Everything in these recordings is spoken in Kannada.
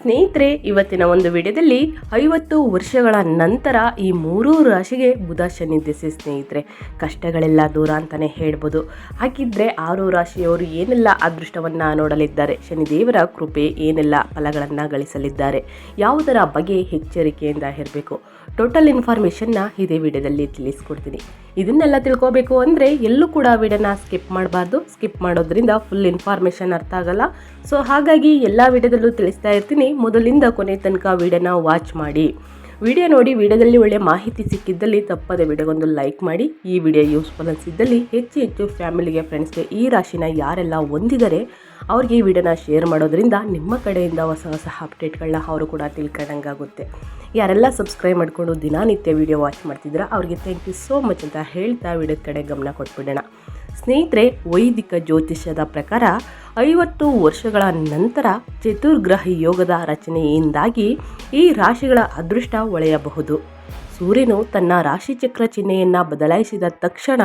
ಸ್ನೇಹಿತರೆ, ಇವತ್ತಿನ ಒಂದು ವಿಡಿಯೋದಲ್ಲಿ ಐವತ್ತು ವರ್ಷಗಳ ನಂತರ ಈ ಮೂರೂ ರಾಶಿಗೆ ಬುಧ ಶನಿ ದಿಸೆ ಸ್ನೇಹಿತರೆ. ಕಷ್ಟಗಳೆಲ್ಲ ದೂರ ಅಂತಲೇ ಹೇಳ್ಬೋದು. ಹಾಗಿದ್ರೆ ಆರು ರಾಶಿಯವರು ಏನೆಲ್ಲ ಅದೃಷ್ಟವನ್ನು ನೋಡಲಿದ್ದಾರೆ? ಶನಿದೇವರ ಕೃಪೆ ಏನೆಲ್ಲ ಫಲಗಳನ್ನು ಗಳಿಸಲಿದ್ದಾರೆ? ಯಾವುದರ ಬಗ್ಗೆ ಎಚ್ಚರಿಕೆಯಿಂದ ಇರಬೇಕು? ಟೋಟಲ್ ಇನ್ಫಾರ್ಮೇಷನ್ನ ಇದೇ ವಿಡಿಯೋದಲ್ಲಿ ತಿಳಿಸ್ಕೊಡ್ತೀನಿ. ಇದನ್ನೆಲ್ಲ ತಿಳ್ಕೋಬೇಕು ಅಂದರೆ ಎಲ್ಲೂ ಕೂಡ ವಿಡಿಯೋನ ಸ್ಕಿಪ್ ಮಾಡಬಾರ್ದು. ಸ್ಕಿಪ್ ಮಾಡೋದ್ರಿಂದ ಫುಲ್ ಇನ್ಫಾರ್ಮೇಷನ್ ಅರ್ಥ ಆಗಲ್ಲ. ಸೊ ಹಾಗಾಗಿ ಎಲ್ಲ ವಿಡಿಯೋದಲ್ಲೂ ತಿಳಿಸ್ತಾ ಇರ್ತೀನಿ. ಮೊದಲಿಂದ ಕೊನೆ ತನಕ ವಿಡಿಯೋನ ವಾಚ್ ಮಾಡಿ. ವಿಡಿಯೋ ನೋಡಿ ವಿಡಿಯೋದಲ್ಲಿ ಒಳ್ಳೆ ಮಾಹಿತಿ ಸಿಕ್ಕಿದ್ದಲ್ಲಿ ತಪ್ಪದೆ ವಿಡಿಯೋಗೊಂದು ಲೈಕ್ ಮಾಡಿ. ಈ ವಿಡಿಯೋ ಯೂಸ್ಫುಲ್ ಅನಿಸಿದ್ದಲ್ಲಿ ಹೆಚ್ಚು ಹೆಚ್ಚು ಫ್ಯಾಮಿಲಿಗೆ ಫ್ರೆಂಡ್ಸ್ಗೆ ಈ ರಾಶಿನ ಯಾರೆಲ್ಲ ಹೊಂದಿದ್ದಾರೆ ಅವ್ರಿಗೆ ಈ ವಿಡಿಯೋನ ಶೇರ್ ಮಾಡೋದ್ರಿಂದ ನಿಮ್ಮ ಕಡೆಯಿಂದ ಹೊಸ ಹೊಸ ಅಪ್ಡೇಟ್ಗಳನ್ನ ಅವರು ಕೂಡ ತಿಳ್ಕೊಂಡಂಗಾಗುತ್ತೆ. ಯಾರೆಲ್ಲ ಸಬ್ಸ್ಕ್ರೈಬ್ ಮಾಡಿಕೊಂಡು ದಿನನಿತ್ಯ ವಿಡಿಯೋ ವಾಚ್ ಮಾಡ್ತಿದ್ದೀರಾ ಅವ್ರಿಗೆ ಥ್ಯಾಂಕ್ ಯು ಸೋ ಮಚ್ ಅಂತ ಹೇಳ್ತಾ ವಿಡಿಯೋದ ಕಡೆ ಗಮನ ಕೊಟ್ಬಿಡೋಣ. ಸ್ನೇಹಿತರೆ, ವೈದಿಕ ಜ್ಯೋತಿಷ್ಯದ ಪ್ರಕಾರ ಐವತ್ತು ವರ್ಷಗಳ ನಂತರ ಚತುರ್ಗ್ರಹಿ ಯೋಗದ ರಚನೆಯಿಂದಾಗಿ ಈ ರಾಶಿಗಳ ಅದೃಷ್ಟ ಒಳೆಯಬಹುದು. ಸೂರ್ಯನು ತನ್ನ ರಾಶಿಚಕ್ರ ಚಿಹ್ನೆಯನ್ನು ಬದಲಾಯಿಸಿದ ತಕ್ಷಣ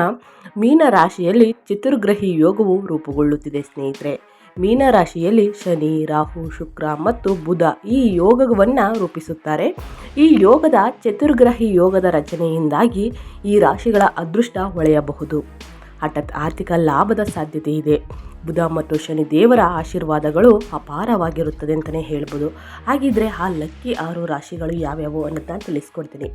ಮೀನ ರಾಶಿಯಲ್ಲಿ ಚತುರ್ಗ್ರಹಿ ಯೋಗವು ರೂಪುಗೊಳ್ಳುತ್ತಿದೆ ಸ್ನೇಹಿತರೆ. ಮೀನ ರಾಶಿಯಲ್ಲಿ ಶನಿ, ರಾಹು, ಶುಕ್ರ ಮತ್ತು ಬುಧ ಈ ಯೋಗವನ್ನು ರೂಪಿಸುತ್ತಾರೆ. ಈ ಯೋಗದ ಚತುರ್ಗ್ರಹಿ ಯೋಗದ ರಚನೆಯಿಂದಾಗಿ ಈ ರಾಶಿಗಳ ಅದೃಷ್ಟ ಹೊಳೆಯಬಹುದು ಹಠಾತ್ ಆರ್ಥಿಕ ಲಾಭದ ಸಾಧ್ಯತೆ ಇದೆ. ಬುಧ ಮತ್ತು ಶನಿ ದೇವರ ಆಶೀರ್ವಾದಗಳು ಅಪಾರವಾಗಿರುತ್ತದೆ ಅಂತಲೇ ಹೇಳ್ಬೋದು. ಹಾಗಿದ್ರೆ ಆ ಲಕ್ಕಿ ಆರು ರಾಶಿಗಳು ಯಾವ್ಯಾವು ಅನ್ನೋದನ್ನ ತಿಳಿಸ್ಕೊಡ್ತೀನಿ.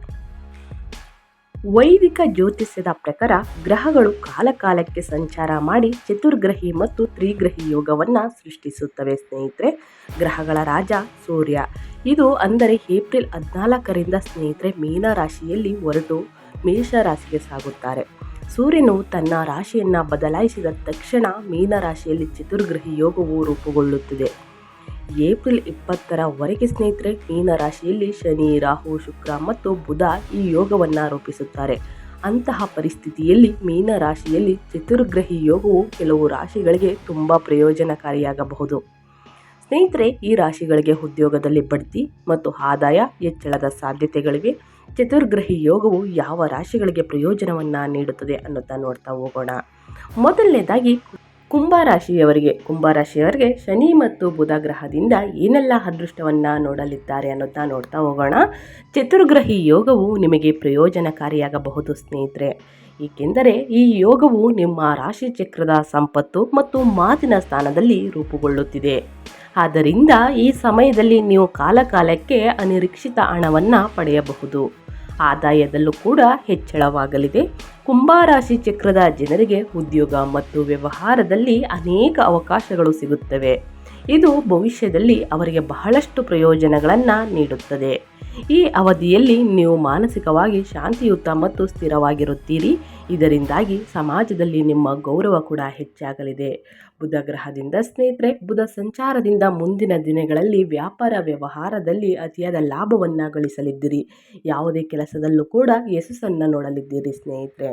ವೈದಿಕ ಜ್ಯೋತಿಷ್ಯದ ಪ್ರಕಾರ ಗ್ರಹಗಳು ಕಾಲಕಾಲಕ್ಕೆ ಸಂಚಾರ ಮಾಡಿ ಚತುರ್ಗ್ರಹಿ ಮತ್ತು ತ್ರಿಗ್ರಹಿ ಯೋಗವನ್ನು ಸೃಷ್ಟಿಸುತ್ತವೆ ಸ್ನೇಹಿತರೆ. ಗ್ರಹಗಳ ರಾಜ ಸೂರ್ಯ. ಇದು ಅಂದರೆ ಏಪ್ರಿಲ್ ಹದಿನಾಲ್ಕರಿಂದ ಸ್ನೇಹಿತರೆ ಮೀನ ರಾಶಿಯಲ್ಲಿ ಹೊರಟು ಮೇಷ ರಾಶಿಗೆ ಸಾಗುತ್ತಾರೆ. ಸೂರ್ಯನು ತನ್ನ ರಾಶಿಯನ್ನು ಬದಲಾಯಿಸಿದ ತಕ್ಷಣ ಮೀನ ರಾಶಿಯಲ್ಲಿ ಚತುರ್ಗ್ರಹಿ ಯೋಗವು ರೂಪುಗೊಳ್ಳುತ್ತಿದೆ. ಏಪ್ರಿಲ್ ಇಪ್ಪತ್ತರವರೆಗೆ ಸ್ನೇಹಿತರೆ, ಮೀನ ರಾಶಿಯಲ್ಲಿ ಶನಿ, ರಾಹು, ಶುಕ್ರ ಮತ್ತು ಬುಧ ಈ ಯೋಗವನ್ನು ರೂಪಿಸುತ್ತಾರೆ. ಅಂತಹ ಪರಿಸ್ಥಿತಿಯಲ್ಲಿ ಮೀನ ರಾಶಿಯಲ್ಲಿ ಚತುರ್ಗ್ರಹಿ ಯೋಗವು ಕೆಲವು ರಾಶಿಗಳಿಗೆ ತುಂಬ ಪ್ರಯೋಜನಕಾರಿಯಾಗಬಹುದು. ಸ್ನೇಹಿತರೆ, ಈ ರಾಶಿಗಳಿಗೆ ಉದ್ಯೋಗದಲ್ಲಿ ಬಡ್ತಿ ಮತ್ತು ಆದಾಯ ಹೆಚ್ಚಳದ ಸಾಧ್ಯತೆಗಳಿವೆ. ಚತುರ್ಗ್ರಹಿ ಯೋಗವು ಯಾವ ರಾಶಿಗಳಿಗೆ ಪ್ರಯೋಜನವನ್ನು ನೀಡುತ್ತದೆ ಅನ್ನೋದನ್ನ ನೋಡ್ತಾ ಹೋಗೋಣ. ಮೊದಲನೇದಾಗಿ ಕುಂಭರಾಶಿಯವರಿಗೆ ಕುಂಭರಾಶಿಯವರಿಗೆ ಶನಿ ಮತ್ತು ಬುಧ ಗ್ರಹದಿಂದ ಏನೆಲ್ಲ ಅದೃಷ್ಟವನ್ನು ನೋಡಲಿದ್ದಾರೆ ಅನ್ನೋದನ್ನ ನೋಡ್ತಾ ಹೋಗೋಣ. ಚತುರ್ಗ್ರಹಿ ಯೋಗವು ನಿಮಗೆ ಪ್ರಯೋಜನಕಾರಿಯಾಗಬಹುದು ಸ್ನೇಹಿತರೆ. ಏಕೆಂದರೆ ಈ ಯೋಗವು ನಿಮ್ಮ ರಾಶಿ ಚಕ್ರದ ಸಂಪತ್ತು ಮತ್ತು ಮಾತಿನ ಸ್ಥಾನದಲ್ಲಿ ರೂಪುಗೊಳ್ಳುತ್ತಿದೆ. ಆದ್ದರಿಂದ ಈ ಸಮಯದಲ್ಲಿ ನೀವು ಕಾಲಕಾಲಕ್ಕೆ ಅನಿರೀಕ್ಷಿತ ಹಣವನ್ನು ಪಡೆಯಬಹುದು. ಆದಾಯದಲ್ಲೂ ಕೂಡ ಹೆಚ್ಚಳವಾಗಲಿದೆ. ಕುಂಭರಾಶಿ ಚಕ್ರದ ಜನರಿಗೆ ಉದ್ಯೋಗ ಮತ್ತು ವ್ಯವಹಾರದಲ್ಲಿ ಅನೇಕ ಅವಕಾಶಗಳು ಸಿಗುತ್ತವೆ. ಇದು ಭವಿಷ್ಯದಲ್ಲಿ ಅವರಿಗೆ ಬಹಳಷ್ಟು ಪ್ರಯೋಜನಗಳನ್ನು ನೀಡುತ್ತದೆ. ಈ ಅವಧಿಯಲ್ಲಿ ನೀವು ಮಾನಸಿಕವಾಗಿ ಶಾಂತಿಯುತ ಮತ್ತು ಸ್ಥಿರವಾಗಿರುತ್ತೀರಿ. ಇದರಿಂದಾಗಿ ಸಮಾಜದಲ್ಲಿ ನಿಮ್ಮ ಗೌರವ ಕೂಡ ಹೆಚ್ಚಾಗಲಿದೆ. ಬುಧ ಗ್ರಹದಿಂದ ಸ್ನೇಹಿತರೆ, ಬುಧ ಸಂಚಾರದಿಂದ ಮುಂದಿನ ದಿನಗಳಲ್ಲಿ ವ್ಯಾಪಾರ ವ್ಯವಹಾರದಲ್ಲಿ ಅತಿಯಾದ ಲಾಭವನ್ನು ಗಳಿಸಲಿದ್ದೀರಿ. ಯಾವುದೇ ಕೆಲಸದಲ್ಲೂ ಕೂಡ ಯಶಸ್ಸನ್ನು ನೋಡಲಿದ್ದೀರಿ ಸ್ನೇಹಿತರೆ.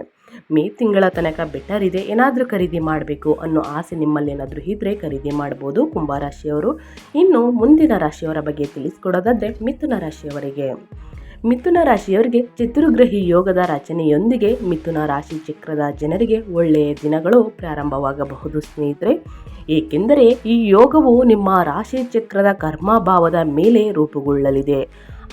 ಮೇ ತಿಂಗಳ ತನಕ ಬೆಟರ್ ಇದೆ, ಏನಾದರೂ ಖರೀದಿ ಮಾಡಬೇಕು ಅನ್ನೋ ಆಸೆ ನಿಮ್ಮಲ್ಲಿ ಏನಾದರೂ ಇದ್ದರೆ ಖರೀದಿ ಮಾಡ್ಬೋದು ಕುಂಭ ರಾಶಿಯವರು. ಇನ್ನು ಮುಂದಿನ ರಾಶಿಯವರ ಬಗ್ಗೆ ತಿಳಿಸ್ಕೊಡೋದಾದರೆ ಮಿಥುನ ರಾಶಿಯವರಿಗೆ. ಮಿಥುನ ರಾಶಿಯವರಿಗೆ ಚತುರ್ಗ್ರಹಿ ಯೋಗದ ರಚನೆಯೊಂದಿಗೆ ಮಿಥುನ ರಾಶಿ ಚಕ್ರದ ಜನರಿಗೆ ಒಳ್ಳೆಯ ದಿನಗಳು ಪ್ರಾರಂಭವಾಗಬಹುದು ಸ್ನೇಹಿತರೆ. ಏಕೆಂದರೆ ಈ ಯೋಗವು ನಿಮ್ಮ ರಾಶಿ ಚಕ್ರದ ಕರ್ಮಭಾವದ ಮೇಲೆ ರೂಪುಗೊಳ್ಳಲಿದೆ.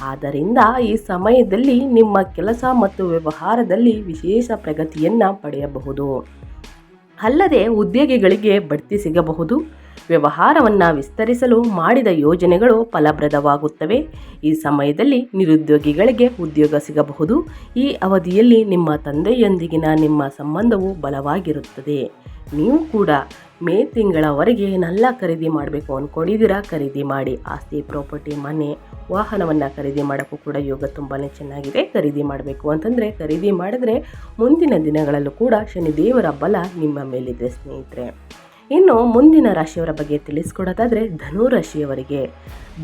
ಆದ್ದರಿಂದ ಈ ಸಮಯದಲ್ಲಿ ನಿಮ್ಮ ಕೆಲಸ ಮತ್ತು ವ್ಯವಹಾರದಲ್ಲಿ ವಿಶೇಷ ಪ್ರಗತಿಯನ್ನು ಪಡೆಯಬಹುದು. ಅಲ್ಲದೆ ಉದ್ಯೋಗಿಗಳಿಗೆ ಬಡ್ತಿ ಸಿಗಬಹುದು. ವ್ಯವಹಾರವನ್ನು ವಿಸ್ತರಿಸಲು ಮಾಡಿದ ಯೋಜನೆಗಳು ಫಲಪ್ರದವಾಗುತ್ತವೆ. ಈ ಸಮಯದಲ್ಲಿ ನಿರುದ್ಯೋಗಿಗಳಿಗೆ ಉದ್ಯೋಗ ಸಿಗಬಹುದು. ಈ ಅವಧಿಯಲ್ಲಿ ನಿಮ್ಮ ತಂದೆಯೊಂದಿಗಿನ ನಿಮ್ಮ ಸಂಬಂಧವು ಬಲವಾಗಿರುತ್ತದೆ. ನೀವು ಕೂಡ ಮೇ ತಿಂಗಳವರೆಗೆ ಏನೆಲ್ಲ ಖರೀದಿ ಮಾಡಬೇಕು ಅಂದ್ಕೊಂಡಿದ್ದೀರಾ ಖರೀದಿ ಮಾಡಿ, ಆಸ್ತಿ, ಪ್ರಾಪರ್ಟಿ, ಮನೆ, ವಾಹನವನ್ನು ಖರೀದಿ ಮಾಡೋಕ್ಕೂ ಕೂಡ ಯೋಗ ತುಂಬಾ ಚೆನ್ನಾಗಿದೆ. ಖರೀದಿ ಮಾಡಬೇಕು ಅಂತಂದರೆ ಖರೀದಿ ಮಾಡಿದ್ರೆ ಮುಂದಿನ ದಿನಗಳಲ್ಲೂ ಕೂಡ ಶನಿದೇವರ ಬಲ ನಿಮ್ಮ ಮೇಲಿದೆ ಸ್ನೇಹಿತರೆ. ಇನ್ನು ಮುಂದಿನ ರಾಶಿಯವರ ಬಗ್ಗೆ ತಿಳಿಸ್ಕೊಡೋದಾದರೆ ಧನುರಾಶಿಯವರಿಗೆ.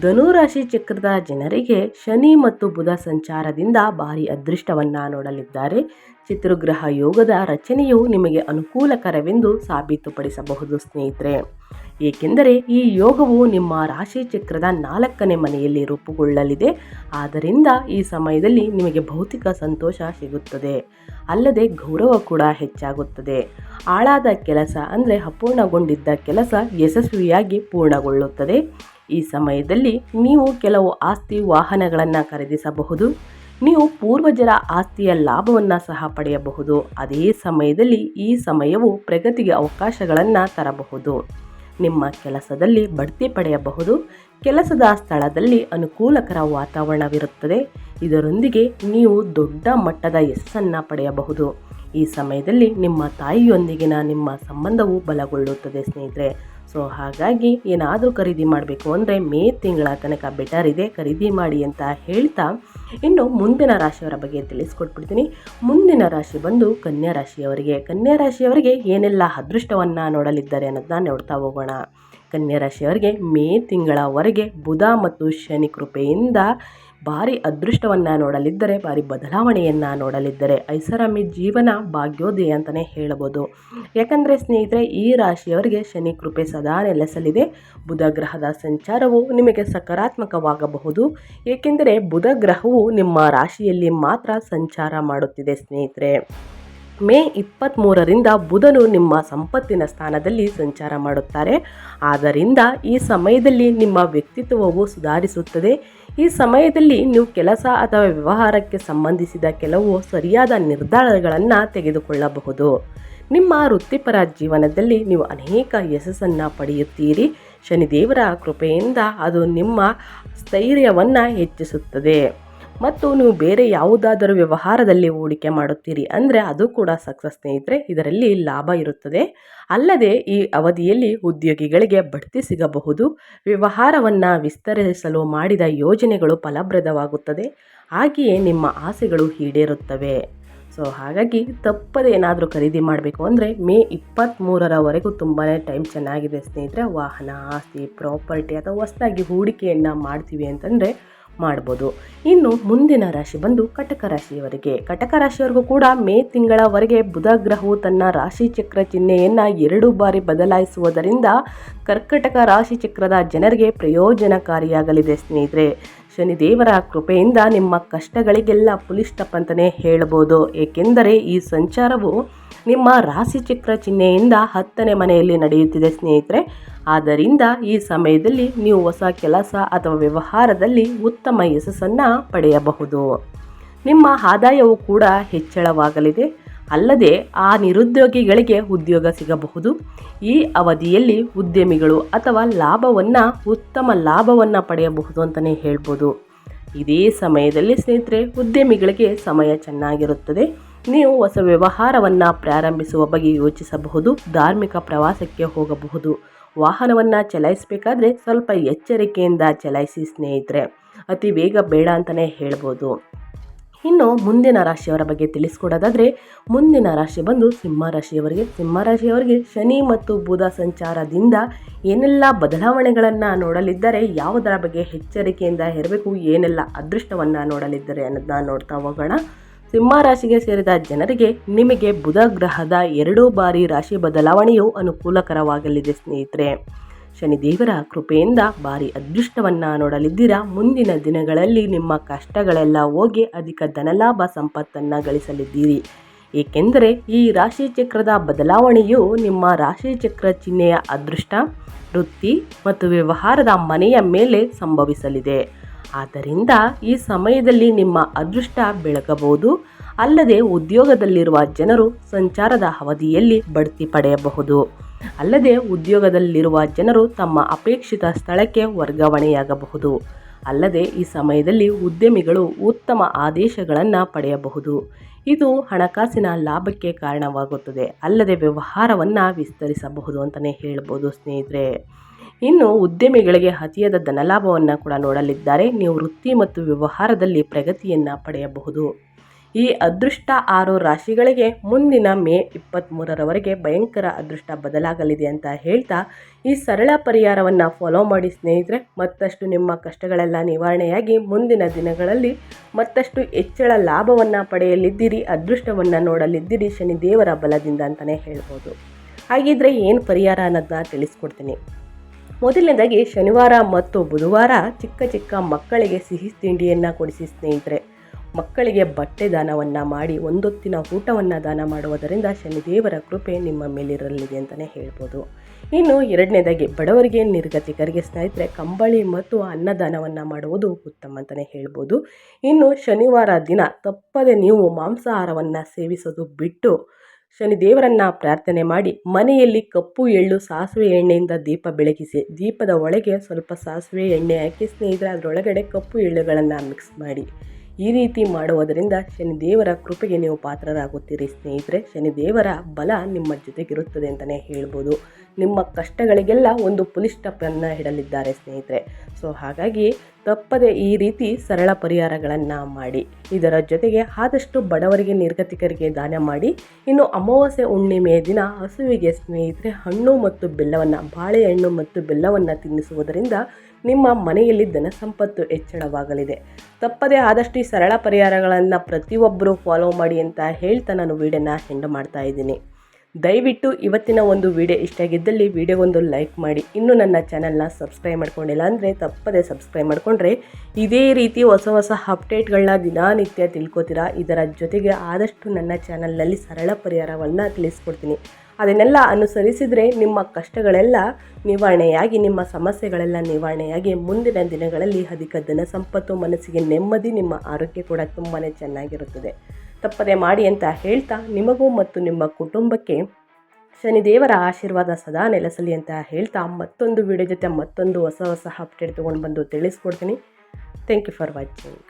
ಧನುರಾಶಿ ಚಕ್ರದ ಜನರಿಗೆ ಶನಿ ಮತ್ತು ಬುಧ ಸಂಚಾರದಿಂದ ಭಾರಿ ಅದೃಷ್ಟವನ್ನು ನೋಡಲಿದ್ದಾರೆ. ಚತುರ್ಗ್ರಹ ಯೋಗದ ರಚನೆಯು ನಿಮಗೆ ಅನುಕೂಲಕರವೆಂದು ಸಾಬೀತುಪಡಿಸಬಹುದು, ಸ್ನೇಹಿತರೆ. ಏಕೆಂದರೆ ಈ ಯೋಗವು ನಿಮ್ಮ ರಾಶಿ ಚಕ್ರದ ನಾಲ್ಕನೇ ಮನೆಯಲ್ಲಿ ರೂಪುಗೊಳ್ಳಲಿದೆ. ಆದ್ದರಿಂದ ಈ ಸಮಯದಲ್ಲಿ ನಿಮಗೆ ಭೌತಿಕ ಸಂತೋಷ ಸಿಗುತ್ತದೆ. ಅಲ್ಲದೆ ಗೌರವ ಕೂಡ ಹೆಚ್ಚಾಗುತ್ತದೆ. ಆಳಾದ ಕೆಲಸ ಅಂದರೆ ಅಪೂರ್ಣಗೊಂಡಿದ್ದ ಕೆಲಸ ಯಶಸ್ವಿಯಾಗಿ ಪೂರ್ಣಗೊಳ್ಳುತ್ತದೆ. ಈ ಸಮಯದಲ್ಲಿ ನೀವು ಕೆಲವು ಆಸ್ತಿ ವಾಹನಗಳನ್ನು ಖರೀದಿಸಬಹುದು. ನೀವು ಪೂರ್ವಜರ ಆಸ್ತಿಯ ಲಾಭವನ್ನು ಸಹ ಪಡೆಯಬಹುದು. ಅದೇ ಸಮಯದಲ್ಲಿ ಈ ಸಮಯವು ಪ್ರಗತಿಗೆ ಅವಕಾಶಗಳನ್ನು ತರಬಹುದು. ನಿಮ್ಮ ಕೆಲಸದಲ್ಲಿ ಬಡ್ತಿ ಪಡೆಯಬಹುದು. ಕೆಲಸದ ಸ್ಥಳದಲ್ಲಿ ಅನುಕೂಲಕರ ವಾತಾವರಣವಿರುತ್ತದೆ. ಇದರೊಂದಿಗೆ ನೀವು ದೊಡ್ಡ ಮಟ್ಟದ ಯಶಸ್ಸನ್ನು ಪಡೆಯಬಹುದು. ಈ ಸಮಯದಲ್ಲಿ ನಿಮ್ಮ ತಾಯಿಯೊಂದಿಗಿನ ನಿಮ್ಮ ಸಂಬಂಧವು ಬಲಗೊಳ್ಳುತ್ತದೆ ಸ್ನೇಹಿತರೆ. ಸೊ, ಹಾಗಾಗಿ ಏನಾದರೂ ಖರೀದಿ ಮಾಡಬೇಕು ಅಂದರೆ ಮೇ ತಿಂಗಳ ತನಕ ಬೆಟರ್ ಇದೆ. ಖರೀದಿ ಮಾಡಿ ಅಂತ ಹೇಳ್ತಾ ಇನ್ನು ಮುಂದಿನ ರಾಶಿಯವರ ಬಗ್ಗೆ ತಿಳಿಸ್ಕೊಟ್ಬಿಡ್ತೀನಿ. ಮುಂದಿನ ರಾಶಿ ಬಂದು ಕನ್ಯಾ ರಾಶಿಯವರಿಗೆ. ಕನ್ಯಾ ರಾಶಿಯವರಿಗೆ ಏನೆಲ್ಲ ಅದೃಷ್ಟವನ್ನು ನೋಡಲಿದ್ದಾರೆ ಅನ್ನೋದನ್ನ ನೋಡ್ತಾ ಹೋಗೋಣ. ಕನ್ಯಾ ರಾಶಿಯವರಿಗೆ ಮೇ ತಿಂಗಳವರೆಗೆ ಬುಧ ಮತ್ತು ಶನಿ ಕೃಪೆಯಿಂದ ಭಾರಿ ಅದೃಷ್ಟವನ್ನು ನೋಡಲಿದ್ದರೆ, ಭಾರಿ ಬದಲಾವಣೆಯನ್ನು ನೋಡಲಿದ್ದರೆ ಐಷಾರಾಮಿ ಜೀವನ ಭಾಗ್ಯೋದಯ ಅಂತಲೇ ಹೇಳಬಹುದು ಯಾಕಂದರೆ ಸ್ನೇಹಿತರೆ, ಈ ರಾಶಿಯವರಿಗೆ ಶನಿ ಕೃಪೆ ಸದಾ ನೆಲೆಸಲಿದೆ. ಬುಧ ಗ್ರಹದ ಸಂಚಾರವು ನಿಮಗೆ ಸಕಾರಾತ್ಮಕವಾಗಬಹುದು. ಏಕೆಂದರೆ ಬುಧ ಗ್ರಹವು ನಿಮ್ಮ ರಾಶಿಯಲ್ಲಿ ಮಾತ್ರ ಸಂಚಾರ ಮಾಡುತ್ತಿದೆ ಸ್ನೇಹಿತರೆ. ಮೇ ಇಪ್ಪತ್ತ್ಮೂರರಿಂದ ಬುಧನು ನಿಮ್ಮ ಸಂಪತ್ತಿನ ಸ್ಥಾನದಲ್ಲಿ ಸಂಚಾರ ಮಾಡುತ್ತಾರೆ. ಆದ್ದರಿಂದ ಈ ಸಮಯದಲ್ಲಿ ನಿಮ್ಮ ವ್ಯಕ್ತಿತ್ವವು ಸುಧಾರಿಸುತ್ತದೆ. ಈ ಸಮಯದಲ್ಲಿ ನೀವು ಕೆಲಸ ಅಥವಾ ವ್ಯವಹಾರಕ್ಕೆ ಸಂಬಂಧಿಸಿದ ಕೆಲವು ಸರಿಯಾದ ನಿರ್ಧಾರಗಳನ್ನು ತೆಗೆದುಕೊಳ್ಳಬಹುದು. ನಿಮ್ಮ ವೃತ್ತಿಪರ ಜೀವನದಲ್ಲಿ ನೀವು ಅನೇಕ ಯಶಸ್ಸನ್ನು ಪಡೆಯುತ್ತೀರಿ. ಶನಿದೇವರ ಕೃಪೆಯಿಂದ ಅದು ನಿಮ್ಮ ಸ್ಥೈರ್ಯವನ್ನು ಹೆಚ್ಚಿಸುತ್ತದೆ. ಮತ್ತು ನೀವು ಬೇರೆ ಯಾವುದಾದರೂ ವ್ಯವಹಾರದಲ್ಲಿ ಹೂಡಿಕೆ ಮಾಡುತ್ತೀರಿ ಅಂದರೆ ಅದು ಕೂಡ ಸಕ್ಸಸ್ ಸ್ನೇಹಿತರೆ, ಇದರಲ್ಲಿ ಲಾಭ ಇರುತ್ತದೆ. ಅಲ್ಲದೆ ಈ ಅವಧಿಯಲ್ಲಿ ಉದ್ಯೋಗಿಗಳಿಗೆ ಬಡ್ತಿ ಸಿಗಬಹುದು. ವ್ಯವಹಾರವನ್ನು ವಿಸ್ತರಿಸಲು ಮಾಡಿದ ಯೋಜನೆಗಳು ಫಲಪ್ರದವಾಗುತ್ತದೆ. ಹಾಗೆಯೇ ನಿಮ್ಮ ಆಸೆಗಳು ಈಡೇರುತ್ತವೆ. ಸೊ ಹಾಗಾಗಿ ತಪ್ಪದೇ ಏನಾದರೂ ಖರೀದಿ ಮಾಡಬೇಕು ಅಂದರೆ ಮೇ ಇಪ್ಪತ್ತ್ಮೂರರವರೆಗೂ ತುಂಬಾ ಟೈಮ್ ಚೆನ್ನಾಗಿದೆ ಸ್ನೇಹಿತರೆ. ವಾಹನ, ಆಸ್ತಿ, ಪ್ರಾಪರ್ಟಿ ಅಥವಾ ಹೊಸದಾಗಿ ಹೂಡಿಕೆಯನ್ನು ಮಾಡ್ತೀವಿ ಅಂತಂದರೆ ಮಾಡ್ಬೋದು. ಇನ್ನು ಮುಂದಿನ ರಾಶಿ ಬಂದು ಕಟಕ ರಾಶಿಯವರಿಗೆ. ಕಟಕ ರಾಶಿಯವರಿಗೂ ಕೂಡ ಮೇ ತಿಂಗಳವರೆಗೆ ಬುಧ ಗ್ರಹವು ತನ್ನ ರಾಶಿ ಚಕ್ರ ಚಿಹ್ನೆಯನ್ನು ಎರಡು ಬಾರಿ ಬದಲಾಯಿಸುವುದರಿಂದ ಕರ್ಕಟಕ ರಾಶಿ ಚಕ್ರದ ಜನರಿಗೆ ಪ್ರಯೋಜನಕಾರಿಯಾಗಲಿದೆ ಸ್ನೇಹಿತರೆ. ಶನಿದೇವರ ಕೃಪೆಯಿಂದ ನಿಮ್ಮ ಕಷ್ಟಗಳಿಗೆಲ್ಲ ಪುಲಿಸ್ಟಪ್ ಅಂತಲೇ ಹೇಳಬಹುದು. ಏಕೆಂದರೆ ಈ ಸಂಚಾರವು ನಿಮ್ಮ ರಾಶಿ ಚಕ್ರ ಚಿಹ್ನೆಯಿಂದ ಹತ್ತನೇ ಮನೆಯಲ್ಲಿ ನಡೆಯುತ್ತಿದೆ ಸ್ನೇಹಿತರೆ. ಆದ್ದರಿಂದ ಈ ಸಮಯದಲ್ಲಿ ನೀವು ಹೊಸ ಕೆಲಸ ಅಥವಾ ವ್ಯವಹಾರದಲ್ಲಿ ಉತ್ತಮ ಯಶಸ್ಸನ್ನು ಪಡೆಯಬಹುದು. ನಿಮ್ಮ ಆದಾಯವು ಕೂಡ ಹೆಚ್ಚಳವಾಗಲಿದೆ. ಅಲ್ಲದೆ ಆ ನಿರುದ್ಯೋಗಿಗಳಿಗೆ ಉದ್ಯೋಗ ಸಿಗಬಹುದು. ಈ ಅವಧಿಯಲ್ಲಿ ಉದ್ಯಮಿಗಳು ಅಥವಾ ಲಾಭವನ್ನು, ಉತ್ತಮ ಲಾಭವನ್ನು ಪಡೆಯಬಹುದು ಅಂತಲೇ ಹೇಳ್ಬೋದು. ಇದೇ ಸಮಯದಲ್ಲಿ ಸ್ನೇಹಿತರೆ, ಉದ್ಯಮಿಗಳಿಗೆ ಸಮಯ ಚೆನ್ನಾಗಿರುತ್ತದೆ. ನೀವು ಹೊಸ ವ್ಯವಹಾರವನ್ನು ಪ್ರಾರಂಭಿಸುವ ಬಗ್ಗೆ ಯೋಚಿಸಬಹುದು, ಧಾರ್ಮಿಕ ಪ್ರವಾಸಕ್ಕೆ ಹೋಗಬಹುದು. ವಾಹನವನ್ನು ಚಲಾಯಿಸಬೇಕಾದ್ರೆ ಸ್ವಲ್ಪ ಎಚ್ಚರಿಕೆಯಿಂದ ಚಲಾಯಿಸಿ ಸ್ನೇಹಿತರೆ. ಅತಿ ಬೇಗ ಬೇಡ ಅಂತಲೇ ಹೇಳ್ಬೋದು. ಇನ್ನು ಮುಂದಿನ ರಾಶಿಯವರ ಬಗ್ಗೆ ತಿಳಿಸ್ಕೊಡೋದಾದರೆ, ಮುಂದಿನ ರಾಶಿ ಬಂದು ಸಿಂಹ ರಾಶಿಯವರಿಗೆ. ಸಿಂಹ ರಾಶಿಯವರಿಗೆ ಶನಿ ಮತ್ತು ಬುಧ ಸಂಚಾರದಿಂದ ಏನೆಲ್ಲ ಬದಲಾವಣೆಗಳನ್ನು ನೋಡಲಿದ್ದಾರೆ, ಯಾವುದರ ಬಗ್ಗೆ ಎಚ್ಚರಿಕೆಯಿಂದ ಇರಬೇಕು, ಏನೆಲ್ಲ ಅದೃಷ್ಟವನ್ನು ನೋಡಲಿದ್ದಾರೆ ಅನ್ನೋದನ್ನ ನೋಡ್ತಾ ಹೋಗೋಣ. ಸಿಂಹ ರಾಶಿಗೆ ಸೇರಿದ ಜನರಿಗೆ ನಿಮಗೆ ಬುಧ ಗ್ರಹದ ಎರಡೂ ಬಾರಿ ರಾಶಿ ಬದಲಾವಣೆಯು ಅನುಕೂಲಕರವಾಗಲಿದೆ ಸ್ನೇಹಿತರೆ. ಶನಿದೇವರ ಕೃಪೆಯಿಂದ ಭಾರಿ ಅದೃಷ್ಟವನ್ನು ನೋಡಲಿದ್ದೀರಾ? ಮುಂದಿನ ದಿನಗಳಲ್ಲಿ ನಿಮ್ಮ ಕಷ್ಟಗಳೆಲ್ಲ ಹೋಗಿ ಅಧಿಕ ಧನಲಾಭ ಸಂಪತ್ತನ್ನು ಗಳಿಸಲಿದ್ದೀರಿ. ಏಕೆಂದರೆ ಈ ರಾಶಿ ಚಕ್ರದ ಬದಲಾವಣೆಯು ನಿಮ್ಮ ರಾಶಿ ಚಕ್ರ ಚಿಹ್ನೆಯ ಅದೃಷ್ಟ, ವೃತ್ತಿ ಮತ್ತು ವ್ಯವಹಾರದ ಮನೆಯ ಮೇಲೆ ಸಂಭವಿಸಲಿದೆ. ಆದ್ದರಿಂದ ಈ ಸಮಯದಲ್ಲಿ ನಿಮ್ಮ ಅದೃಷ್ಟ ಬೆಳಗಬಹುದು. ಅಲ್ಲದೆ ಉದ್ಯೋಗದಲ್ಲಿರುವ ಜನರು ಸಂಚಾರದ ಅವಧಿಯಲ್ಲಿ ಬಡ್ತಿ ಪಡೆಯಬಹುದು. ಅಲ್ಲದೆ ಉದ್ಯೋಗದಲ್ಲಿರುವ ಜನರು ತಮ್ಮ ಅಪೇಕ್ಷಿತ ಸ್ಥಳಕ್ಕೆ ವರ್ಗಾವಣೆಯಾಗಬಹುದು. ಅಲ್ಲದೆ ಈ ಸಮಯದಲ್ಲಿ ಉದ್ಯಮಿಗಳು ಉತ್ತಮ ಆದೇಶಗಳನ್ನು ಪಡೆಯಬಹುದು. ಇದು ಹಣಕಾಸಿನ ಲಾಭಕ್ಕೆ ಕಾರಣವಾಗುತ್ತದೆ. ಅಲ್ಲದೆ ವ್ಯವಹಾರವನ್ನು ವಿಸ್ತರಿಸಬಹುದು ಅಂತಲೇ ಹೇಳ್ಬೋದು ಸ್ನೇಹಿತರೆ. ಇನ್ನು ಉದ್ಯಮಿಗಳಿಗೆ ಅತಿಯಾದ ಧನಲಾಭವನ್ನು ಕೂಡ ನೋಡಲಿದ್ದಾರೆ. ನೀವು ವೃತ್ತಿ ಮತ್ತು ವ್ಯವಹಾರದಲ್ಲಿ ಪ್ರಗತಿಯನ್ನು ಪಡೆಯಬಹುದು. ಈ ಅದೃಷ್ಟ ಆರು ರಾಶಿಗಳಿಗೆ ಮುಂದಿನ ಮೇ ಇಪ್ಪತ್ತ್ಮೂರರವರೆಗೆ ಭಯಂಕರ ಅದೃಷ್ಟ ಬದಲಾಗಲಿದೆ ಅಂತ ಹೇಳ್ತಾ ಈ ಸರಳ ಪರಿಹಾರವನ್ನು ಫಾಲೋ ಮಾಡಿ ಸ್ನೇಹಿತರೆ, ಮತ್ತಷ್ಟು ನಿಮ್ಮ ಕಷ್ಟಗಳೆಲ್ಲ ನಿವಾರಣೆಯಾಗಿ ಮುಂದಿನ ದಿನಗಳಲ್ಲಿ ಮತ್ತಷ್ಟು ಹೆಚ್ಚಳ ಲಾಭವನ್ನು ಪಡೆಯಲಿದ್ದೀರಿ, ಅದೃಷ್ಟವನ್ನು ನೋಡಲಿದ್ದೀರಿ, ಶನಿ ದೇವರ ಬಲದಿಂದ ಅಂತಲೇ ಹೇಳ್ಬೋದು. ಹಾಗಿದ್ರೆ ಏನು ಪರಿಹಾರ ಅನ್ನೋದನ್ನ ತಿಳಿಸ್ಕೊಡ್ತೀನಿ. ಮೊದಲನೇದಾಗಿ ಶನಿವಾರ ಮತ್ತು ಬುಧವಾರ ಚಿಕ್ಕ ಚಿಕ್ಕ ಮಕ್ಕಳಿಗೆ ಸಿಹಿ ತಿಂಡಿಯನ್ನು ಕೊಡಿಸಿ ಸ್ನೇಹಿತರೆ. ಮಕ್ಕಳಿಗೆ ಬಟ್ಟೆ ದಾನವನ್ನು ಮಾಡಿ ಒಂದೊತ್ತಿನ ಊಟವನ್ನು ದಾನ ಮಾಡುವುದರಿಂದ ಶನಿದೇವರ ಕೃಪೆ ನಿಮ್ಮ ಮೇಲಿರಲಿದೆ ಅಂತಲೇ ಹೇಳ್ಬೋದು. ಇನ್ನು ಎರಡನೇದಾಗಿ, ಬಡವರಿಗೆ, ನಿರ್ಗತಿಕರಿಗೆ ಸ್ನೇಹಿತರೆ, ಕಂಬಳಿ ಮತ್ತು ಅನ್ನದಾನವನ್ನು ಮಾಡುವುದು ಉತ್ತಮ ಅಂತಲೇ ಹೇಳ್ಬೋದು. ಇನ್ನು ಶನಿವಾರ ದಿನ ತಪ್ಪದೆ ನೀವು ಮಾಂಸಾಹಾರವನ್ನು ಸೇವಿಸೋದು ಬಿಟ್ಟು ಶನಿದೇವರನ್ನು ಪ್ರಾರ್ಥನೆ ಮಾಡಿ ಮನೆಯಲ್ಲಿ ಕಪ್ಪು ಎಳ್ಳು ಸಾಸಿವೆ ಎಣ್ಣೆಯಿಂದ ದೀಪ ಬೆಳಗಿಸಿ, ದೀಪದ ಒಳಗೆ ಸ್ವಲ್ಪ ಸಾಸಿವೆ ಎಣ್ಣೆ ಹಾಕಿ, ಸ್ನೇಹಿತರೆ, ಅದರೊಳಗಡೆ ಕಪ್ಪು ಎಳ್ಳುಗಳನ್ನು ಮಿಕ್ಸ್ ಮಾಡಿ. ಈ ರೀತಿ ಮಾಡುವುದರಿಂದ ಶನಿದೇವರ ಕೃಪೆಗೆ ನೀವು ಪಾತ್ರರಾಗುತ್ತೀರಿ ಸ್ನೇಹಿತರೆ. ಶನಿದೇವರ ಬಲ ನಿಮ್ಮ ಜೊತೆಗಿರುತ್ತದೆ ಅಂತಲೇ ಹೇಳ್ಬೋದು. ನಿಮ್ಮ ಕಷ್ಟಗಳಿಗೆಲ್ಲ ಒಂದು ಪುಲಿಸ್ಟಪ್ಪನ್ನು ಇಡಲಿದ್ದಾರೆ ಸ್ನೇಹಿತರೆ. ಸೊ ಹಾಗಾಗಿ ತಪ್ಪದೆ ಈ ರೀತಿ ಸರಳ ಪರಿಹಾರಗಳನ್ನು ಮಾಡಿ, ಇದರ ಜೊತೆಗೆ ಆದಷ್ಟು ಬಡವರಿಗೆ, ನಿರ್ಗತಿಕರಿಗೆ ದಾನ ಮಾಡಿ, ಇನ್ನು ಅಮಾವಾಸ್ಯೆ ಹುಣ್ಣಿಮೆಯ ದಿನ ಹಸುವಿಗೆ ಸ್ನೇಹಿತರೆ ಹಣ್ಣು ಮತ್ತು ಬೆಲ್ಲವನ್ನು, ಬಾಳೆಹಣ್ಣು ಮತ್ತು ಬೆಲ್ಲವನ್ನು ತಿನ್ನಿಸುವುದರಿಂದ ನಿಮ್ಮ ಮನೆಯಲ್ಲಿ ಧನ ಸಂಪತ್ತು ಹೆಚ್ಚಳವಾಗಲಿದೆ. ತಪ್ಪದೇ ಆದಷ್ಟು ಸರಳ ಪರಿಹಾರಗಳನ್ನು ಪ್ರತಿಯೊಬ್ಬರೂ ಫಾಲೋ ಮಾಡಿ ಅಂತ ಹೇಳ್ತಾ ನಾನು ವೀಡಿಯೋನ ಹೆಂಡ್ ಮಾಡ್ತಾ ಇದ್ದೀನಿ. ದಯವಿಟ್ಟು ಇವತ್ತಿನ ಒಂದು ವಿಡಿಯೋ ಇಷ್ಟ ಆಗಿದ್ದಲ್ಲಿ ವಿಡಿಯೋಗೊಂದು ಲೈಕ್ ಮಾಡಿ. ಇನ್ನೂ ನನ್ನ ಚಾನಲ್ನ ಸಬ್ಸ್ಕ್ರೈಬ್ ಮಾಡ್ಕೊಂಡಿಲ್ಲ ಅಂದರೆ ತಪ್ಪದೇ ಸಬ್ಸ್ಕ್ರೈಬ್ ಮಾಡಿಕೊಂಡ್ರೆ ಇದೇ ರೀತಿ ಹೊಸ ಹೊಸ ಅಪ್ಡೇಟ್ಗಳನ್ನ ದಿನನಿತ್ಯ ತಿಳ್ಕೊತೀರಾ. ಇದರ ಜೊತೆಗೆ ಆದಷ್ಟು ನನ್ನ ಚಾನಲ್ನಲ್ಲಿ ಸರಳ ಪರಿಹಾರವನ್ನು ತಿಳಿಸ್ಕೊಡ್ತೀನಿ. ಅದನ್ನೆಲ್ಲ ಅನುಸರಿಸಿದರೆ ನಿಮ್ಮ ಕಷ್ಟಗಳೆಲ್ಲ ನಿವಾರಣೆಯಾಗಿ, ನಿಮ್ಮ ಸಮಸ್ಯೆಗಳೆಲ್ಲ ನಿವಾರಣೆಯಾಗಿ ಮುಂದಿನ ದಿನಗಳಲ್ಲಿ ಅಧಿಕ ಧನ ಸಂಪತ್ತು, ಮನಸ್ಸಿಗೆ ನೆಮ್ಮದಿ, ನಿಮ್ಮ ಆರೋಗ್ಯ ಕೂಡ ತುಂಬಾ ಚೆನ್ನಾಗಿರುತ್ತದೆ. ತಪ್ಪದೆ ಮಾಡಿ ಅಂತ ಹೇಳ್ತಾ ನಿಮಗೂ ಮತ್ತು ನಿಮ್ಮ ಕುಟುಂಬಕ್ಕೆ ಶನಿದೇವರ ಆಶೀರ್ವಾದ ಸದಾ ನೆಲೆಸಲಿ ಅಂತ ಹೇಳ್ತಾ ಮತ್ತೊಂದು ವಿಡಿಯೋ ಜೊತೆ ಮತ್ತೊಂದು ಹೊಸ ಹೊಸ ಅಪ್ಡೇಟ್ ತೊಗೊಂಡು ಬಂದು ತಿಳಿಸ್ಕೊಡ್ತೀನಿ. Thank you for watching